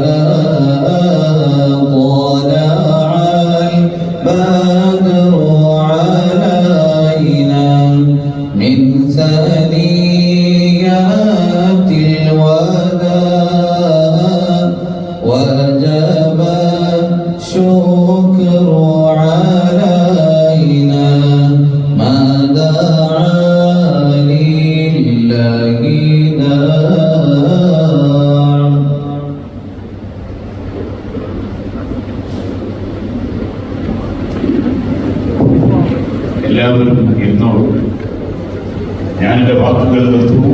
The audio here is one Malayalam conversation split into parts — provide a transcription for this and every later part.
لا എല്ലാവരും എന്നോട് ഞാൻ എന്റെ വാക്കുകൾ നിർത്തുന്നു.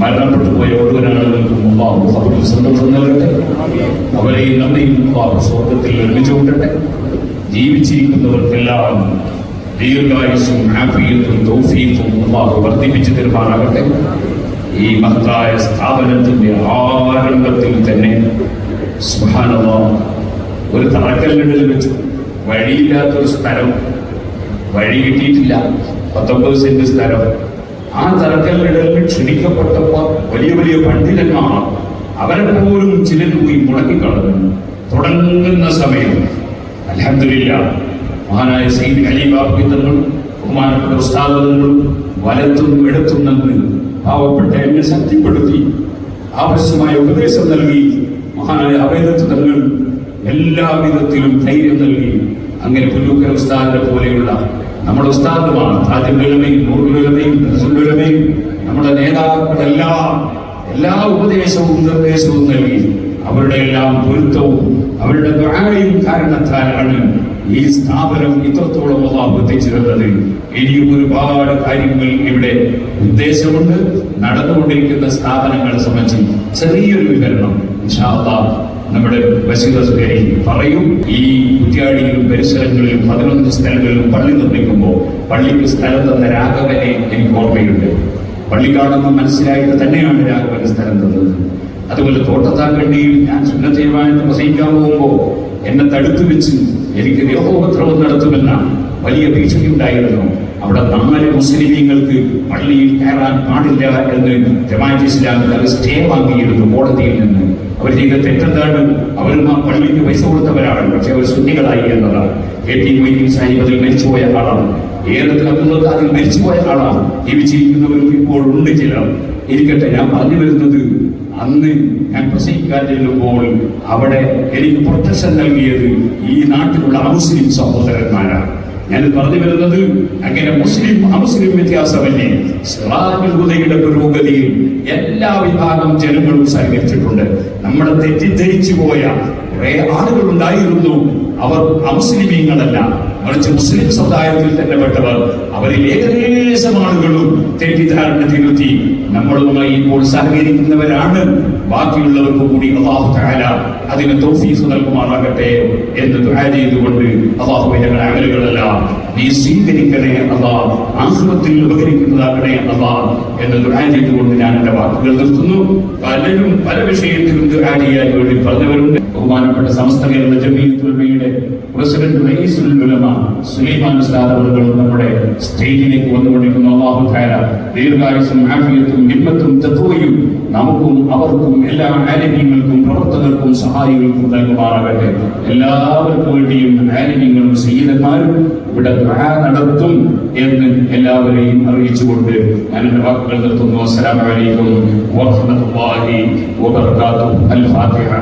മരണപ്പെട്ടു പോയ ഓരോരാളുകൾക്കും മുമ്പാവും അവർക്ക് സന്തോഷം നൽകട്ടെ. അവരെയും നമ്മയും മുമ്പാവും സ്വർഗത്തിൽ നിർമ്മിച്ചുകൊണ്ടട്ടെ ജീവിച്ചിരിക്കുന്നവർക്കെല്ലാം ദീർഘായുസും ആഫിയത്തും തൗഫീഖും അള്ളാഹു വർദ്ധിപ്പിച്ചു തരുമാറാകട്ടെ. ഈ മഹത്തായ സ്ഥാപനത്തിന്റെ ആരംഭത്തിൽ തന്നെ സുബ്ഹാനല്ലാഹ് ഒരു തറക്കല്ലിടൽ വെച്ചു. വഴിയില്ലാത്തൊരു സ്ഥലം വഴി കിട്ടിയിട്ടില്ല. പത്തൊമ്പത് സെന്റ് സ്ഥലം. ആ തറക്കല്ലിടലിൽ ക്ഷണിക്കപ്പെട്ടപ്പോ വലിയ വലിയ പണ്ഡിതന്മാർ അവരെ പോലും ചിലർ പോയി മുടക്കിക്കളഞ്ഞു തുടങ്ങുന്ന സമയം. അലഹദില്ല മഹാനായ സൈദ് അലി ബാബി ബഹുമാനപ്പെട്ട ഉസ്താദങ്ങളും വലത്തും എടുത്തും നിന്ന് പാവപ്പെട്ട എന്നെ ശക്തിപ്പെടുത്തി ആവശ്യമായ ഉപദേശം നൽകി മഹാനായ അവേദത്വങ്ങൾ തങ്ങൾ എല്ലാ വിധത്തിലും ധൈര്യം നൽകി അങ്ങനെ പുല്ലൂക്കൽ ഉസ്താദിനെ പോലെയുള്ള നമ്മുടെ ഉസ്താദുമാണ് താജുലമയും നമ്മുടെ നേതാക്കളെല്ലാം എല്ലാ ഉപദേശവും നിർദ്ദേശവും നൽകി അവരുടെ എല്ലാം പൊരുത്തവും അവരുടെ ദുആയും കാരണത്താലാണ് ഈ സ്ഥാപനം ഇത്രത്തോളം അള്ളാഹു ഇനിയും ഒരുപാട് കാര്യങ്ങൾ ഇവിടെ ഉദ്ദേശമുണ്ട്. നടന്നുകൊണ്ടിരിക്കുന്ന സ്ഥാപനങ്ങളെ സംബന്ധിച്ച് ചെറിയൊരു വിവരണം ഇൻഷാ അല്ലാഹ്. നമ്മുടെ ബഷീർ പറയും ഈ കുറ്റ്യാടിയിലും പരിസരങ്ങളിലും പതിനൊന്ന് സ്ഥലങ്ങളിലും പള്ളി നിർമ്മിക്കുമ്പോൾ പള്ളിക്ക് സ്ഥലം തന്ന രാഘവനെ എനിക്ക് ഓർമ്മയുണ്ട്. പള്ളി കാണുന്ന മനസ്സിലായിട്ട് തന്നെയാണ് രാഘവന് സ്ഥലം തന്നത്. അതുപോലെ തോട്ടത്താക്കണ്ടിയിൽ ഞാൻ സുന്നതയുമായിട്ട് പ്രസംഗിക്കാൻ പോകുമ്പോൾ എന്നെ തടുത്തു വെച്ച് എനിക്ക് ദേഹോപദ്രവം നടത്തുമെന്ന വലിയ ഭീഷണി ഉണ്ടായിരുന്നു. അവിടെ നാല് മുസ്ലിമീങ്ങൾക്ക് പള്ളിയിൽ കയറാൻ പാടില്ല എന്ന് ജമാഅത്ത് ഇസ്ലാമിൽ സ്റ്റേ വാങ്ങിയിരുന്നു കോടതിയിൽ നിന്ന്. അവർ ചെയ്ത തെറ്റെന്താണ്? അവരും ആ പള്ളിക്ക് പൈസ കൊടുത്തവരാണ്. പക്ഷെ അവർ സുന്നികളായി എന്നതാണ്. കെ ടി മൊയ്തീൻ സാഹിബ് അതിൽ മരിച്ചുപോയ ആളാണ്. ഏതൊക്കെ അബ്ദുള്ള അതിൽ മരിച്ചുപോയ ആളാണ്. ജീവിച്ചിരിക്കുന്നവർക്ക് ഇപ്പോൾ ഉണ്ട് ചിലർ. ഇരിക്കട്ടെ ഞാൻ പറഞ്ഞു വരുന്നത് അന്ന് ഞാൻ പ്രസംഗിക്കാൻ ചെല്ലുമ്പോൾ അവിടെ എനിക്ക് പ്രൊട്ടക്ഷൻ നൽകിയത് ഈ നാട്ടിലുള്ള അമുസ്ലിം സഹോദരന്മാരാണ്. ഞാൻ പറഞ്ഞു വരുന്നത് അങ്ങനെ മുസ്ലിം അമുസ്ലിം വ്യത്യാസമല്ലേ? സിറാജുൽ ഹുദയുടെ പുരോഗതിയിൽ എല്ലാ വിഭാഗം ജനങ്ങളും സഹകരിച്ചിട്ടുണ്ട്. നമ്മളെ തെറ്റിദ്ധരിച്ചു പോയ കുറെ ആളുകൾ ഉണ്ടായിരുന്നു അവർ അമുസ്ലിമീങ്ങളല്ല. മറിച്ച് മുസ്ലിം സമുദായത്തിൽ തന്നെ പെട്ടവർ. അവരിൽ ഏകദേശം ആളുകളും തെറ്റിദ്ധാരണ തിരുത്തി നമ്മളുമായി ഇപ്പോൾ സഹകരിക്കുന്നവരാണ്. ബാക്കിയുള്ളവർക്ക് കൂടി അള്ളാഹു തആല അതിന് തോഫീസ് നൽകുമാറാകട്ടെ എന്ന് ചെയ്തുകൊണ്ട് അള്ളാഹു ഞങ്ങളുടെ അകലുകളെല്ലാം നീ സ്വീകരിക്കണേ അള്ളാ. ആശ്രമത്തിൽ ഉപകരിക്കുന്നതാകണേ അള്ളാ എന്ന് ദുആ ചെയ്തുകൊണ്ട് ഞാൻ എന്റെ വാക്കുകൾ നിർത്തുന്നു. പലരും പല വിഷയത്തിലും ദുആ ചെയ്യാൻ വേണ്ടി പറഞ്ഞവരുണ്ട്. ബഹുമാനപ്പെട്ട സമസ്ത കേരള ജമീയത്തുൽമയുടെ പ്രസിഡന്റ് റയീസുൽ ഉലമ സുലൈമാൻ ഉസ്താദ് അവറുകൾ നമ്മുടെ സ്റ്റേജിലേക്ക് വന്നുകൊണ്ടിരിക്കുന്ന. അള്ളാഹു താര ദീർഘായുസും ആഫിയത്തും ഹിമ്മത്തും തത്വയും നമുക്കും അവർക്കും എല്ലാ ആരോഗ്യങ്ങൾക്കും പ്രവർത്തകർക്കും സഹായികൾക്കും നൽകുമാറാകട്ടെ. എല്ലാവർക്കും വേണ്ടിയും ആരോഗ്യങ്ങളും സയ്യിദന്മാരും ഇവിടെ നടത്തും എന്ന് എല്ലാവരെയും അറിയിച്ചുകൊണ്ട് ഞാൻ എന്റെ വാക്കുകൾ നിർത്തുന്നു. അസ്സലാമു അലൈക്കും വറഹ്മത്തുള്ളാഹി അൽ ഫാത്തിഹ.